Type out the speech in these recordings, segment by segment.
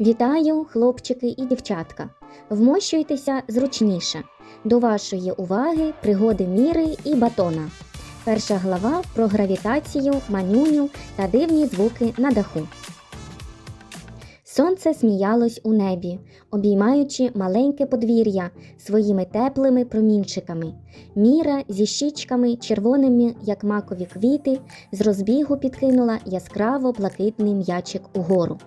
Вітаю, хлопчики і дівчатка. Вмощуйтеся зручніше. До вашої уваги пригоди міри і батона. Перша глава про гравітацію, манюню та дивні звуки на даху. Сонце сміялось у небі, обіймаючи маленьке подвір'я своїми теплими промінчиками. Міра зі щічками, червоними, як макові квіти, з розбігу підкинула яскраво блакитний м'ячик угору.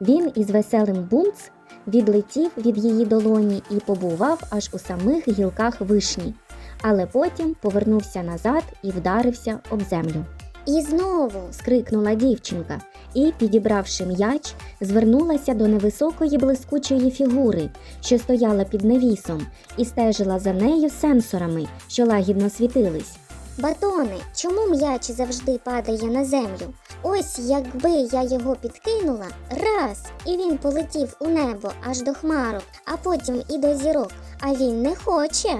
Він із веселим бумц відлетів від її долоні і побував аж у самих гілках вишні, але потім повернувся назад і вдарився об землю. І знову скрикнула дівчинка і, підібравши м'яч, звернулася до невисокої блискучої фігури, що стояла під навісом, і стежила за нею сенсорами, що лагідно світились. Батони, чому м'яч завжди падає на землю? Ось якби я його підкинула раз, і він полетів у небо аж до хмарок, а потім і до зірок, а він не хоче.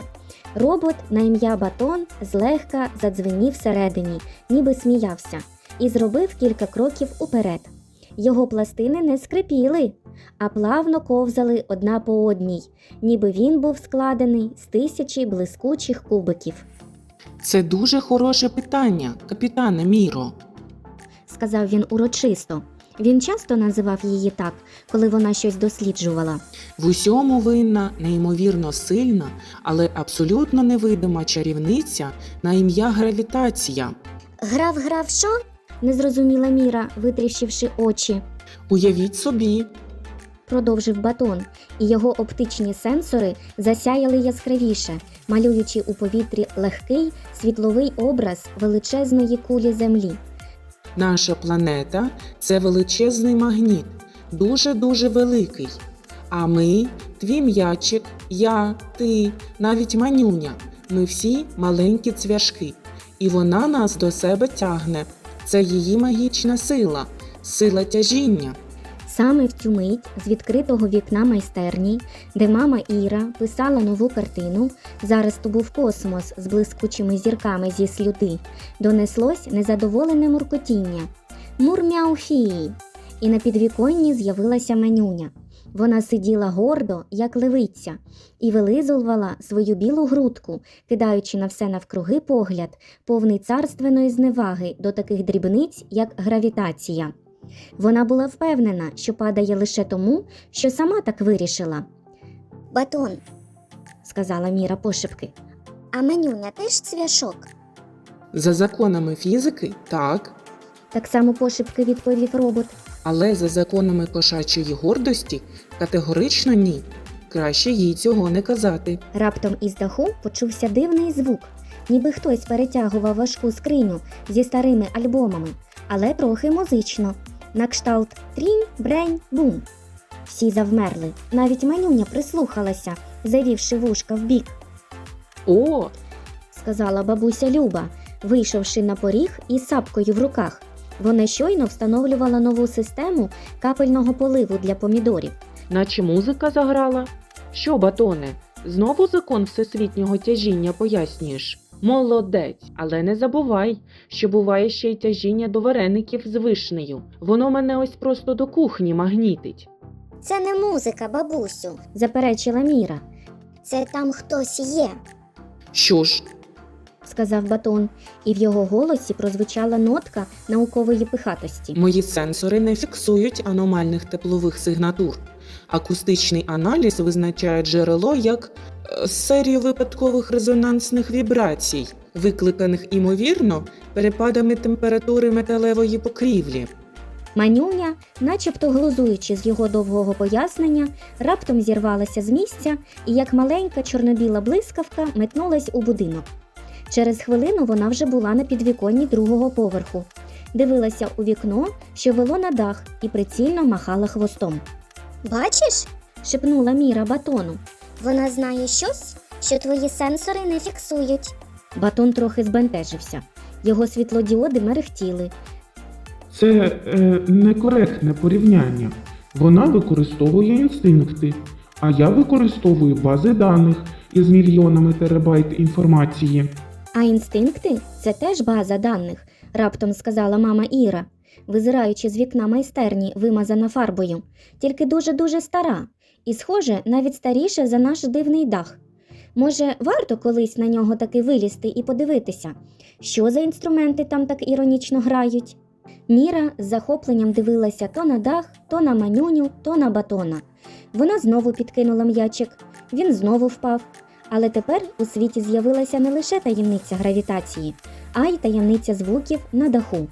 Робот на ім'я Батон злегка задзвенів всередині, ніби сміявся, і зробив кілька кроків уперед. Його пластини не скрипіли, а плавно ковзали одна по одній, ніби він був складений з тисячі блискучих кубиків, Це дуже хороше питання, капітане Міро. Сказав він урочисто. Він часто називав її так, коли вона щось досліджувала. В усьому винна неймовірно сильна, але абсолютно невидима чарівниця на ім'я гравітація. Грав, грав що? Не зрозуміла Міра, витріщивши очі. Уявіть собі, продовжив батон, і його оптичні сенсори засяяли яскравіше, малюючи у повітрі легкий світловий образ величезної кулі землі. Наша планета це величезний магніт, дуже-дуже великий. А ми, твій м'ячик, я, ти, навіть манюня. Ми всі маленькі цвяшки, і вона нас до себе тягне. Це її магічна сила, сила тяжіння. Саме в цю мить з відкритого вікна майстерні, де мама Іра писала нову картину, зараз то був космос з блискучими зірками зі слюди, донеслось незадоволене муркотіння. Мурмяуфії! І на підвіконні з'явилася манюня. Вона сиділа гордо, як левиця, і вилизувала свою білу грудку, кидаючи на все навкруги погляд, повний царственної зневаги до таких дрібниць, як гравітація. Вона була впевнена, що падає лише тому, що сама так вирішила, Батон, сказала Міра пошепки. а манюня теж цвяшок. За законами фізики, так, Так само пошепки відповів робот. але за законами кошачої гордості категорично ні. Краще їй цього не казати. Раптом із даху почувся дивний звук, ніби хтось перетягував важку скриню зі старими альбомами, але трохи музично. На кшталт трінь, брень, бум. Всі завмерли, навіть манюня прислухалася, завівши вушка вбік. О, сказала бабуся Люба, вийшовши на поріг із сапкою в руках. Вона щойно встановлювала нову систему капельного поливу для помідорів. Наче музика заграла. Що, батоне, знову закон всесвітнього тяжіння пояснюєш? Молодець, але не забувай, що буває ще й тяжіння до вареників з вишнею. Воно мене ось просто до кухні магнітить. Це не музика, бабусю. Заперечила Міра, Це там хтось є. що ж, сказав батон, і в його голосі прозвучала нотка наукової пихатості. мої сенсори не фіксують аномальних теплових сигнатур. Акустичний аналіз визначає джерело як е, серію випадкових резонансних вібрацій, викликаних імовірно перепадами температури металевої покрівлі. Манюня, начебто глузуючи з його довгого пояснення, раптом зірвалася з місця і, як маленька чорнобіла блискавка, метнулась у будинок. Через хвилину вона вже була на підвіконні другого поверху, дивилася у вікно, що вело на дах, і прицільно махала хвостом. Бачиш? Шепнула Міра батону. Вона знає щось, що твої сенсори не фіксують. Батон трохи збентежився. Його світлодіоди мерехтіли. Це е, некоректне порівняння. Вона використовує інстинкти, а я використовую бази даних із мільйонами терабайт інформації. А інстинкти це теж база даних, раптом сказала мама Іра. Визираючи з вікна майстерні, вимазана фарбою, тільки дуже-дуже стара, і, схоже, навіть старіша за наш дивний дах. Може, варто колись на нього таки вилізти і подивитися, що за інструменти там так іронічно грають. Міра з захопленням дивилася то на дах, то на манюню, то на батона. Вона знову підкинула м'ячик, він знову впав. Але тепер у світі з'явилася не лише таємниця гравітації, а й таємниця звуків на даху.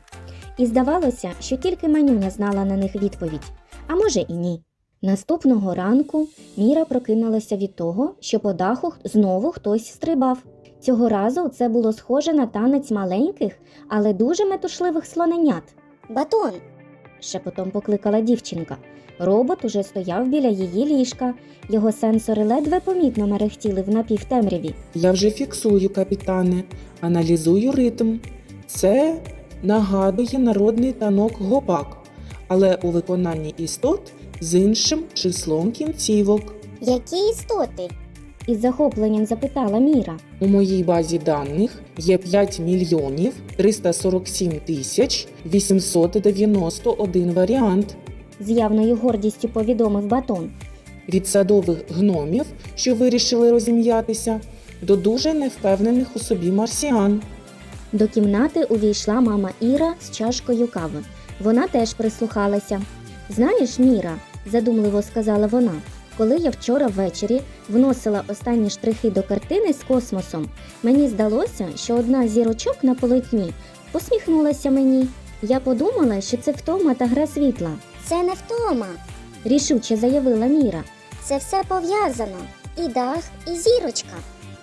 І здавалося, що тільки манюня знала на них відповідь, а може і ні. Наступного ранку Міра прокинулася від того, що по даху знову хтось стрибав. Цього разу це було схоже на танець маленьких, але дуже метушливих слоненят. Батон, Шепотом покликала дівчинка. Робот уже стояв біля її ліжка. Його сенсори ледве помітно мерехтіли в напівтемряві. Я вже фіксую, капітане, аналізую ритм. Це нагадує народний танок гопак, але у виконанні істот з іншим числом кінцівок. які істоти? Із захопленням запитала Міра. У моїй базі даних є 5 мільйонів 347 тисяч 891 варіант. З явною гордістю повідомив батон. Від садових гномів, що вирішили розім'ятися, до дуже невпевнених у собі марсіан. До кімнати увійшла мама Іра з чашкою кави. Вона теж прислухалася. Знаєш, Міра, задумливо сказала вона, коли я вчора ввечері вносила останні штрихи до картини з космосом, мені здалося, що одна зірочок на полотні посміхнулася мені. Я подумала, що це втома та гра світла. Це не втома. Рішуче заявила Міра. Це все пов'язано. І дах, і зірочка.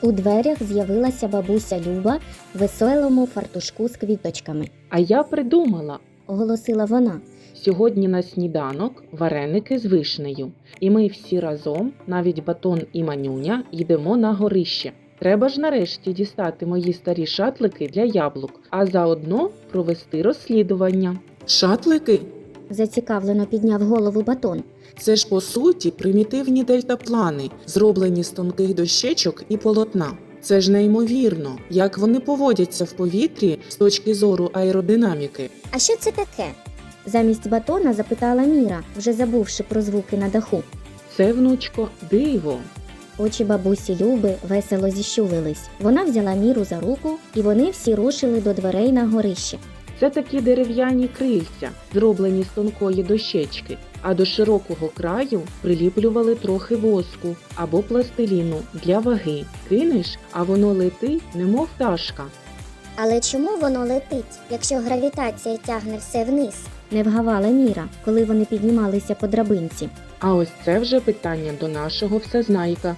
У дверях з'явилася бабуся Люба в веселому фартушку з квіточками. А я придумала. Оголосила вона. Сьогодні на сніданок вареники з вишнею, і ми всі разом, навіть батон і манюня, йдемо на горище. Треба ж нарешті дістати мої старі шатлики для яблук, а заодно провести розслідування. Шатлики Зацікавлено підняв голову батон. це ж по суті примітивні дельтаплани, зроблені з тонких дощечок і полотна. Це ж неймовірно, як вони поводяться в повітрі з точки зору аеродинаміки. А що це таке? Замість батона запитала Міра, вже забувши про звуки на даху. Це, внучко, диво. Очі бабусі Люби весело зіщулились. Вона взяла міру за руку, і вони всі рушили до дверей на горище. Це такі дерев'яні крильця, зроблені з тонкої дощечки, а до широкого краю приліплювали трохи воску або пластиліну для ваги. Кинеш, а воно летить, немов пташка. Але чому воно летить, якщо гравітація тягне все вниз? Не вгавала Міра, коли вони піднімалися по драбинці. А ось це вже питання до нашого всезнайка.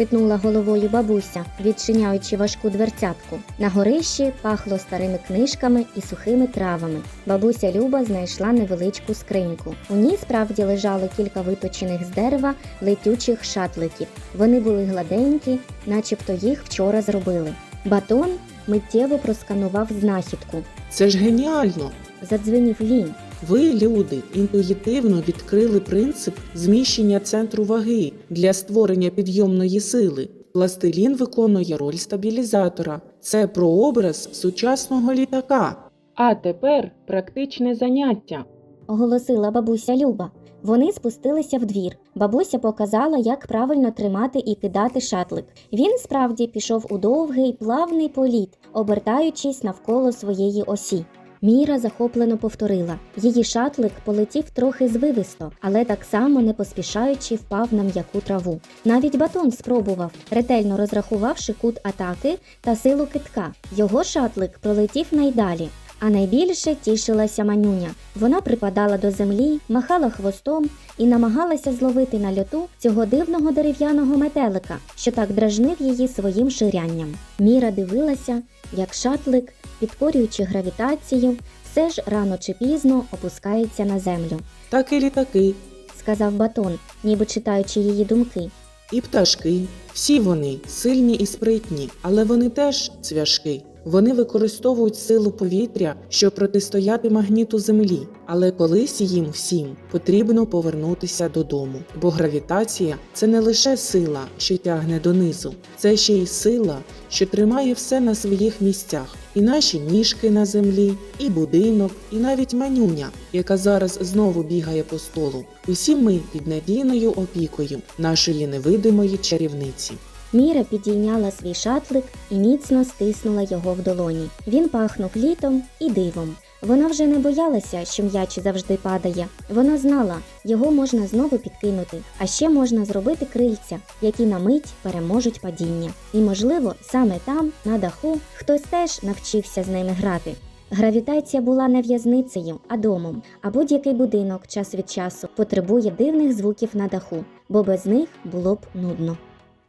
Хитнула головою бабуся, відчиняючи важку дверцятку. На горищі пахло старими книжками і сухими травами. Бабуся Люба знайшла невеличку скриньку. У ній справді лежало кілька виточених з дерева летючих шатликів. Вони були гладенькі, начебто їх вчора зробили. Батон миттєво просканував знахідку. Це ж геніально! Задзвенів він. Ви, люди, інтуїтивно відкрили принцип зміщення центру ваги для створення підйомної сили. Пластилін виконує роль стабілізатора. Це прообраз сучасного літака. А тепер практичне заняття. оголосила бабуся Люба. Вони спустилися в двір. Бабуся показала, як правильно тримати і кидати шатлик. Він справді пішов у довгий плавний політ, обертаючись навколо своєї осі. Міра захоплено повторила. Її шатлик полетів трохи звивисто, але так само не поспішаючи впав на м'яку траву. Навіть батон спробував, ретельно розрахувавши кут атаки та силу китка. Його шатлик пролетів найдалі, а найбільше тішилася манюня. Вона припадала до землі, махала хвостом і намагалася зловити на льоту цього дивного дерев'яного метелика, що так дражнив її своїм ширянням. Міра дивилася, як шатлик, підкорюючи гравітацію, все ж рано чи пізно опускається на землю, Так і літаки, сказав батон, ніби читаючи її думки. і пташки. Всі вони сильні і спритні, але вони теж цвяшки. Вони використовують силу повітря, щоб протистояти магніту Землі, але колись їм всім потрібно повернутися додому. Бо гравітація це не лише сила, що тягне донизу, це ще й сила, що тримає все на своїх місцях. І наші ніжки на землі, і будинок, і навіть манюня, яка зараз знову бігає по столу. Усі ми під надійною опікою нашої невидимої чарівниці. Міра підійняла свій шатлик і міцно стиснула його в долоні. Він пахнув літом і дивом. Вона вже не боялася, що м'яч завжди падає. Вона знала, його можна знову підкинути, а ще можна зробити крильця, які на мить переможуть падіння. І, можливо, саме там, на даху, хтось теж навчився з ними грати. Гравітація була не в'язницею, а домом, а будь-який будинок час від часу потребує дивних звуків на даху, бо без них було б нудно.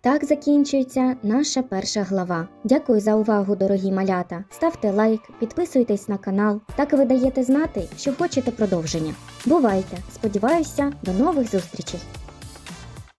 Так закінчується наша перша глава. Дякую за увагу, дорогі малята. Ставте лайк, підписуйтесь на канал. Так ви даєте знати, що хочете продовження. Бувайте! Сподіваюся, до нових зустрічей!